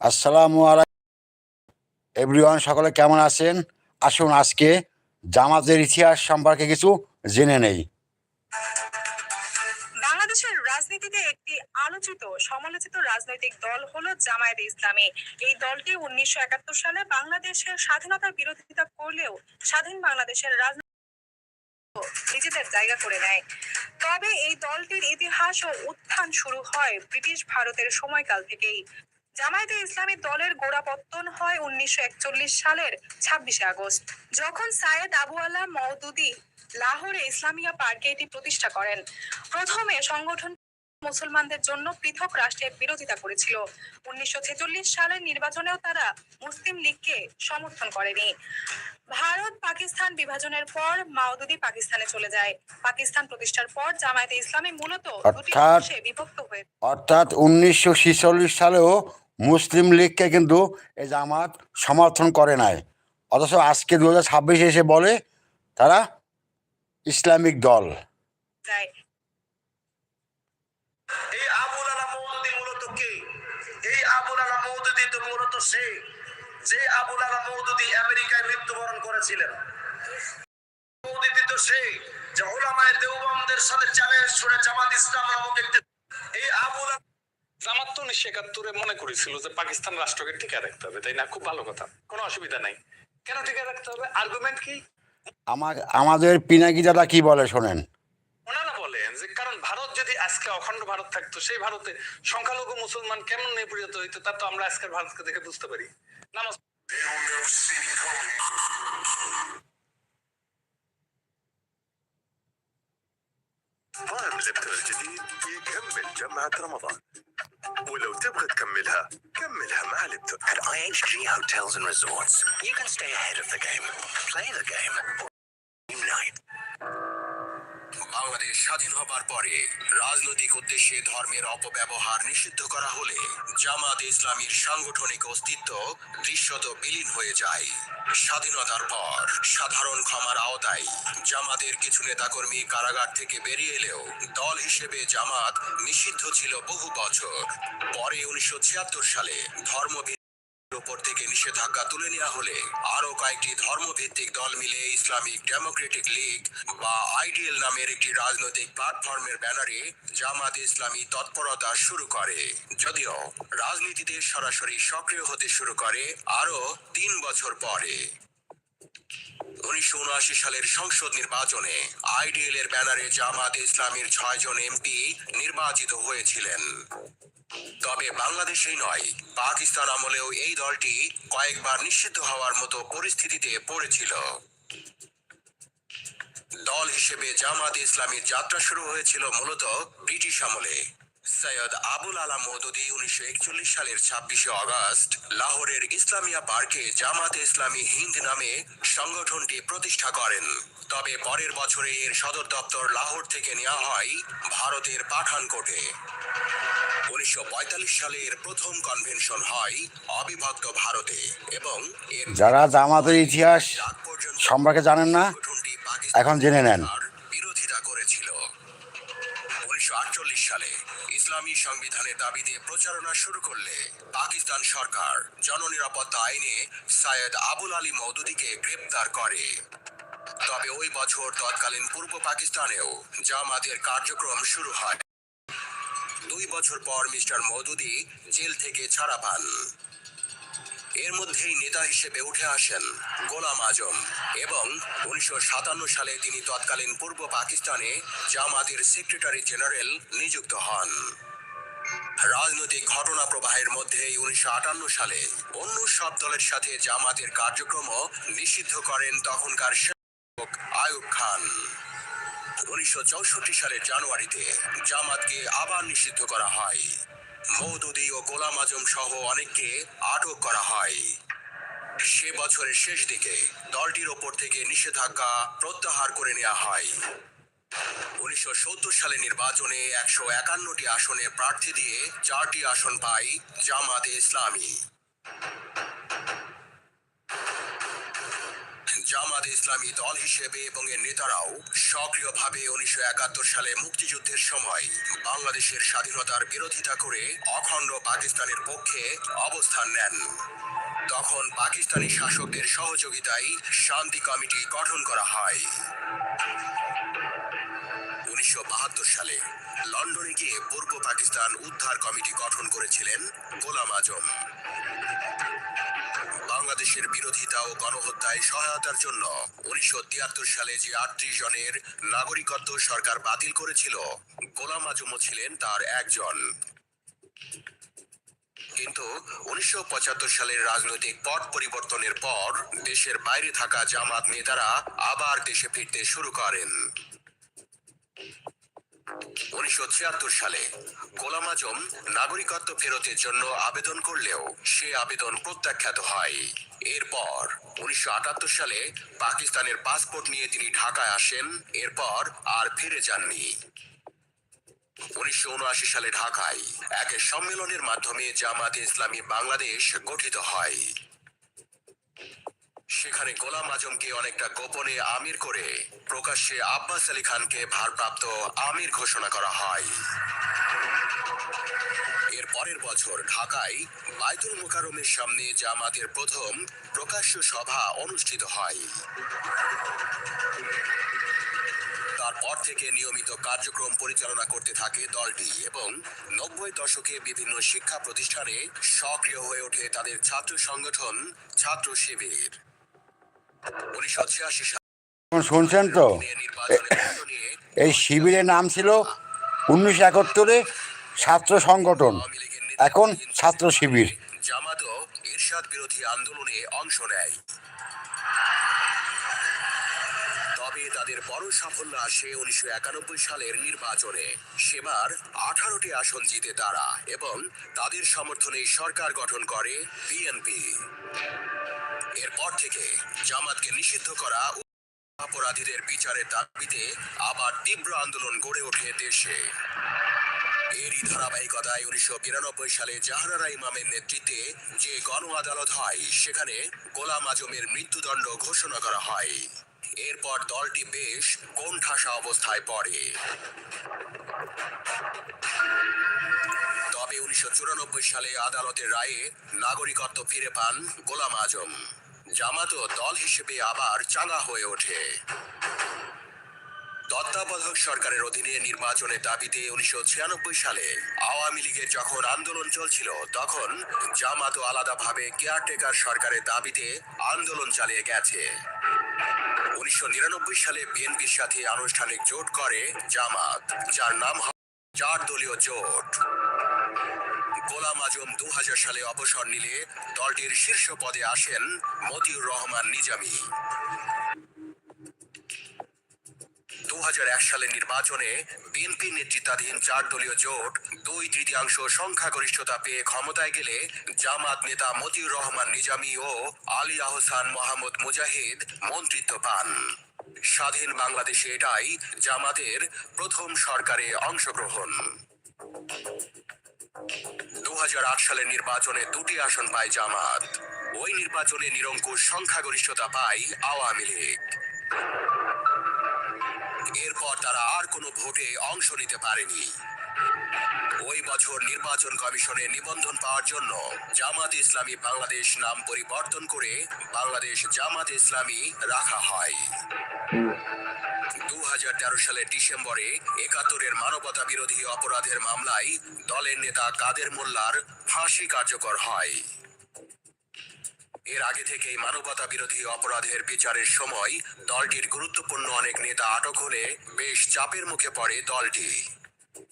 আসসালামু এভরিওয়ান, সকলে কেমন আছেন? আসুন আজকে জামাতের ইতিহাস সম্পর্কে কিছু জেনে নেই। বাংলাদেশের রাজনীতিতে একটি আলোচিত, সমালোচিত রাজনৈতিক দল হলো জামায়াতে ইসলামী। এই দলটি উনিশশো একাত্তর সালে বাংলাদেশের স্বাধীনতার বিরোধিতা করলেও স্বাধীন বাংলাদেশের রাজনীতি নিজেদের জায়গা করে নেয়। তবে এই দলটির ইতিহাস ও উত্থান শুরু হয় ব্রিটিশ ভারতের সময়কাল থেকেই। জামায়াতে ইসলামী দলের গোড়াপত্তন হয় উনিশশো একচল্লিশ সালের ছাব্বিশে আগস্ট যখন সায়েদ আবু আলা মওদুদি লাহোরে ইসলামিয়া পার্কে এটি প্রতিষ্ঠা করেন। প্রথমে সংগঠন মুসলমানদের জন্য পৃথক রাষ্ট্রের বিরোধিতা করেছিল। উনিশশো ছেচল্লিশ সালের নির্বাচনেও তারা মুসলিম লীগকে সমর্থন করেনি। ভারত পাকিস্তান বিভাজনের পর মাওদুদি পাকিস্তানে চলে যায়। পাকিস্তান প্রতিষ্ঠার পর জামায়াতে ইসলামী মূলত দুটি অংশে বিভক্ত হয়ে অর্থাৎ উনিশশো সালেও মুসলিম লীগকে কিন্তু এই জামাত সমর্থন করে নাই। অথচ আজকে দু হাজার ছাব্বিশে এসে বলে তারা ইসলামিক দল। যে আবুল আলা মৌদুদি আমেরিকায় মৃত্যুবরণ করেছিলেন। মৌদুদি তো সে যে ওলামায়ে দেওবন্দের সাথে চ্যালেঞ্জ ছুড়ে জামাত ইসলাম নামক একটি এই আবুল আলা জামাত তো উনিশশো একাত্তরে মনে করেছিল যে পাকিস্তান রাষ্ট্রকে টিকে রাখতে হবে তাই না খুব ভালো কথা কোনো অসুবিধা নাই কেন টিকে রাখতে হবে আর্গুমেন্ট কি আমার আমাদের পিনাকি দাদা কি বলে শোনেন ওনারা বলেন যে কারণ ভারত যদি আজকে অখণ্ড ভারত থাকতো সেই ভারতে সংখ্যালঘু মুসলমান কেমন নিপীড়িত হইতো তা তো আমরা আজকের ভারতকে দেখে বুঝতে পারি নামাজ طعم الابتر الجديد يكمل جمعة رمضان ولو تبغى تكملها كملها مع الابتر At IHG Hotels and Resorts, you can stay ahead of the game, play the game, Bangladesh স্বাধীন হবার পরে রাজনৈতিক উদ্দেশ্যে ধর্মের অপব্যবহার নিষিদ্ধ করা হলে জামাত ইসলামীর সাংগঠনিক অস্তিত্ব দৃশ্যত বিলীন হয়ে যায়। স্বাধীনতার পর সাধারণ ক্ষমার আওতায় জামাতের কিছু নেতাকর্মী কারাগার থেকে বেরিয়ে এলেও দল হিসেবে জামাত নিষিদ্ধ ছিল বহু বছর। পরে উনিশশো ছিয়াত্তর সালে ধর্ম উপর থেকে নিষেধাজ্ঞা তুলে নেওয়া হলে আরও কয়েকটি ধর্মভিত্তিক দল মিলে ইসলামিক ডেমোক্রেটিক লীগ বা আইডিএল নামের একটি রাজনৈতিক প্ল্যাটফর্মের ব্যানারে জামাত ইসলামী তৎপরতা শুরু করে। যদিও রাজনীতিতে সরাসরি সক্রিয় হতে শুরু করে আরও তিন বছর পরে। উনিশশো উনআশি সালের সংসদ নির্বাচনে আইডিএল এর ব্যানারে জামাত ইসলামীর ছয়জন এমপি নির্বাচিত হয়েছিলেন। তবে বাংলাদেশেই নয়, পাকিস্তান আমলেও এই দলটি কয়েকবার নিষিদ্ধ হওয়ার মতো পরিস্থিতিতে পড়েছিল। দল হিসেবে জামাত ইসলামের যাত্রা শুরু হয়েছিল মূলত ব্রিটিশ আমলে। সৈয়দ আবুল আলা মৌদুদি উনিশশো একচল্লিশ সালের ছাব্বিশে আগস্ট লাহোরের ইসলামিয়া পার্কে জামাত ইসলামী হিন্দ নামে সংগঠনটি প্রতিষ্ঠা করেন। তবে পরের বছরে এর সদর দপ্তর লাহোর থেকে নেওয়া হয় ভারতের পাঠানকোটে। উনিশশো সালে এর প্রথম কনভেনশন হয় অবিভক্ত ভারতে এবং এর যারা জামাতের ইতিহাস সম্পর্কে জানেন না এখন জেনে নেন। বিরোধিতা করেছিল। উনিশশো আটচল্লিশ সালে ইসলামী সংবিধানের দাবিতে প্রচারণা শুরু করলে পাকিস্তান সরকার জননিরাপত্তা আইনে সায়েদ আবুল আলী মৌদুদিকে গ্রেপ্তার করে। তবে ওই বছর তৎকালীন পূর্ব পাকিস্তানেও জামাতের কার্যক্রম শুরু হয়। দুই বছর পর মিস্টার মৌদুদি জেল থেকে ছাড়া পান। এর মধ্যেই নেতা হিসেবে উঠে আসেন গোলাম আজম এবং উনিশশো সাতান্ন সালে তিনি তৎকালীন পূর্ব পাকিস্তানে জামাতের সেক্রেটারি জেনারেল নিযুক্ত হন। রাজনৈতিক ঘটনা প্রবাহের মধ্যেই উনিশশো সালে অন্য সব দলের সাথে জামাতের কার্যক্রমও নিষিদ্ধ করেন তখনকার শাসক আয়ুব খান। উনিশশো চৌষট্টি সালের জানুয়ারিতে জামাতকে আবার নিষিদ্ধ করা হয়। মৌদুদি ও গোলাম আজম সহ অনেককে আটক করা হয়। সে বছরের শেষ দিকে দলটির ওপর থেকে নিষেধাজ্ঞা প্রত্যাহার করে নেওয়া হয়। উনিশশো সত্তর সালে নির্বাচনে একশো একান্নটি আসনে প্রার্থী দিয়ে চারটি আসন পায় জামাতে ইসলামী। জামাত ইসলামী দল হিসেবে এবং এর নেতারাও সক্রিয়ভাবে উনিশশো একাত্তর সালে মুক্তিযুদ্ধের সময় বাংলাদেশের স্বাধীনতার বিরোধিতা করে অখণ্ড পাকিস্তানের পক্ষে অবস্থান নেন। তখন পাকিস্তানি শাসকদের সহযোগিতায় শান্তি কমিটি গঠন করা হয়। উনিশশো বাহাত্তর সালে লন্ডনে গিয়ে পূর্ব পাকিস্তান উদ্ধার কমিটি গঠন করেছিলেন গোলাম আজম। বাংলাদেশের বিরোধিতা ও গণহত্যায় সহায়তার জন্য উনিশশো তিয়াত্তর সালে যে আটত্রিশ জনের নাগরিকত্ব সরকার বাতিল করেছিল, গোলাম আজমও ছিলেন তার একজন। কিন্তু উনিশশো পঁচাত্তর সালের রাজনৈতিক পট পরিবর্তনের পর দেশের বাইরে থাকা জামাত নেতারা আবার দেশে ফিরতে শুরু করেন। সালে গোলাম আজম নাগরিকত্ব ফেরতের জন্য আবেদন করলেও সে আবেদন প্রত্যাখ্যাত হয়। এরপর উনিশশো আটাত্তর সালে পাকিস্তানের পাসপোর্ট নিয়ে তিনি ঢাকায় আসেন, এরপর আর ফিরে যাননি। উনিশশো উনআশি সালে ঢাকায় এক সম্মেলনের মাধ্যমে জামাতে ইসলামী বাংলাদেশ গঠিত হয়। সেখানে গোলাম আজমকে অনেকটা গোপনে আমির করে প্রকাশ্যে আব্বাস আলী খানকে ভারপ্রাপ্ত আমির ঘোষণা করা হয়। এর পরের বছর ঢাকায় বাইতুল মোকারমের সামনে জামাতের প্রথম প্রকাশ্য সভা অনুষ্ঠিত হয়। তারপর থেকে নিয়মিত কার্যক্রম পরিচালনা করতে থাকে দলটি এবং নব্বই দশকে বিভিন্ন শিক্ষা প্রতিষ্ঠানে সক্রিয় হয়ে ওঠে তাদের ছাত্র সংগঠন ছাত্র শিবির। শুনছেন তো? এই শিবিরের নাম ছিল উনিশশো একাত্তরে ছাত্র সংগঠন। এখন ছাত্র শিবির। জামাতও এরশাদ বিরোধী আন্দোলনে অংশ নেয়। তবে তাদের বড় সাফল্য আসে উনিশশো একানব্বই সালের নির্বাচনে। সেবার আঠারোটি আসন জিতে তারা এবং তাদের সমর্থনে সরকার গঠন করে বিএনপি। এরপর থেকে জামাতকে নিষিদ্ধ করা অপরাধীদের বিচারের দাবিতে আবার তীব্র আন্দোলন গড়ে ওঠে দেশে। এরই ধারাবাহিকতায় উনিশশো বিরানব্বই সালে জাহানারা ইমামের নেতৃত্বে যে গণ আদালত হয়, সেখানে গোলাম আজমের মৃত্যুদণ্ড ঘোষণা করা হয়। এরপর দলটি বেশ কোণঠাসা অবস্থায় পড়ে। তবে উনিশশো চুরানব্বই সালে আদালতের রায়ে নাগরিকত্ব ফিরে পান গোলাম আজম। জামাতও দল হিসেবে আবার চাঙ্গা হয়ে ওঠে। তত্ত্বাবধায়ক সরকারের অধীনে নির্বাচনের দাবিতে উনিশশো ছিয়ানব্বই সালে আওয়ামী লীগের যখন আন্দোলন চলছিল, তখন জামাতও আলাদাভাবে কেয়ারটেকার সরকারের দাবিতে আন্দোলন চালিয়ে গেছে। উনিশশো নিরানব্বই সালে বিএনপির সাথে আনুষ্ঠানিক জোট করে জামাত, যার নাম চার দলীয় জোট। গোলাম আজম দু হাজার সালে অবসর নিলে দলটির শীর্ষ পদে আসেন মতিউর রহমান নিজামী। দু হাজার এক সালের নির্বাচনে বিএনপি নেতৃত্বাধীন চার দলীয় জোট দুই তৃতীয়াংশ সংখ্যাগরিষ্ঠতা পেয়ে ক্ষমতায় গেলে জামাত নেতা মতিউর রহমান নিজামী ও আলী আহসান মোহাম্মদ মুজাহিদ মন্ত্রিত্ব পান। স্বাধীন বাংলাদেশে এটাই জামাতের প্রথম সরকারে অংশগ্রহণ। দু হাজার আট সালের নির্বাচনে দুটি আসন পায় জামাত। ওই নির্বাচনে নিরঙ্কুশ সংখ্যাগরিষ্ঠতা পায় আওয়ামী লীগ। এরপর তারা আর কোনো ভোটে অংশ নিতে পারেনি। ওই বছর নির্বাচন কমিশনে নিবন্ধন পাওয়ার জন্য জামাত ইসলামী বাংলাদেশ নাম পরিবর্তন করে বাংলাদেশ জামাত ইসলামী রাখা হয়। দু হাজার তেরো সালের ডিসেম্বরে একাত্তরের মানবতা বিরোধী অপরাধের মামলায় দলের নেতা কাদের মোল্লার ফাঁসি কার্যকর হয়। এর আগে থেকেই মানবতা বিরোধী অপরাধের বিচারের সময় দলটির গুরুত্বপূর্ণ অনেক নেতা আটক হলে বেশ চাপের মুখে পড়ে দলটি।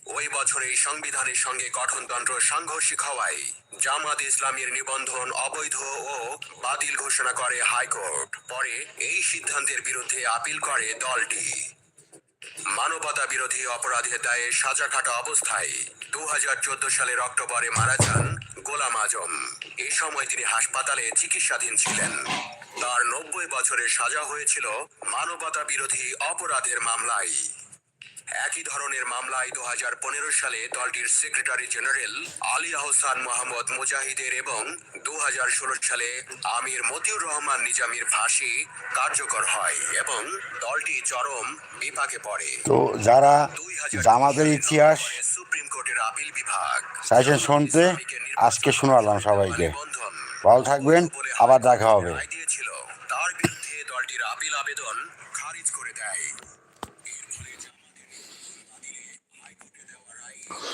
ওই বছরেই সংবিধানের সঙ্গে গঠনতন্ত্র সাংঘর্ষিক হওয়ায় জামাত ইসলামের নিবন্ধন অবৈধ ও বাতিল ঘোষণা করে হাইকোর্ট। পরে এই সিদ্ধান্তের বিরুদ্ধে আপিল করে দলটি। মানবতা বিরোধী অপরাধের দায়ে সাজা কাটা অবস্থায় দু হাজার চোদ্দ সালের অক্টোবরে মারা যান গোলাম আজম। এই সময় তিনি হাসপাতালে চিকিৎসাধীন ছিলেন। তার নব্বই বছরের সাজা হয়েছিল মানবতা বিরোধী অপরাধের মামলায়। একই ধরনের মামলায় দু সালে দলটির সেক্রেটারি জেনারেল আলী আহসান মোহাম্মদ মুজাহিদের এবং দু সালে আমির মতিউর রহমান নিজামীর ফাঁসি কার্যকর হয় এবং দলটি চরম বিপাকে পড়ে। তো যারা 2020 জামাতের ইতিহাস সুপ্রিম কোর্টের আপিল বিভাগ চাইছেন শুনতে আজকে শোনালাম সবাইকে। ভালো থাকবেন আবার দেখা হবে।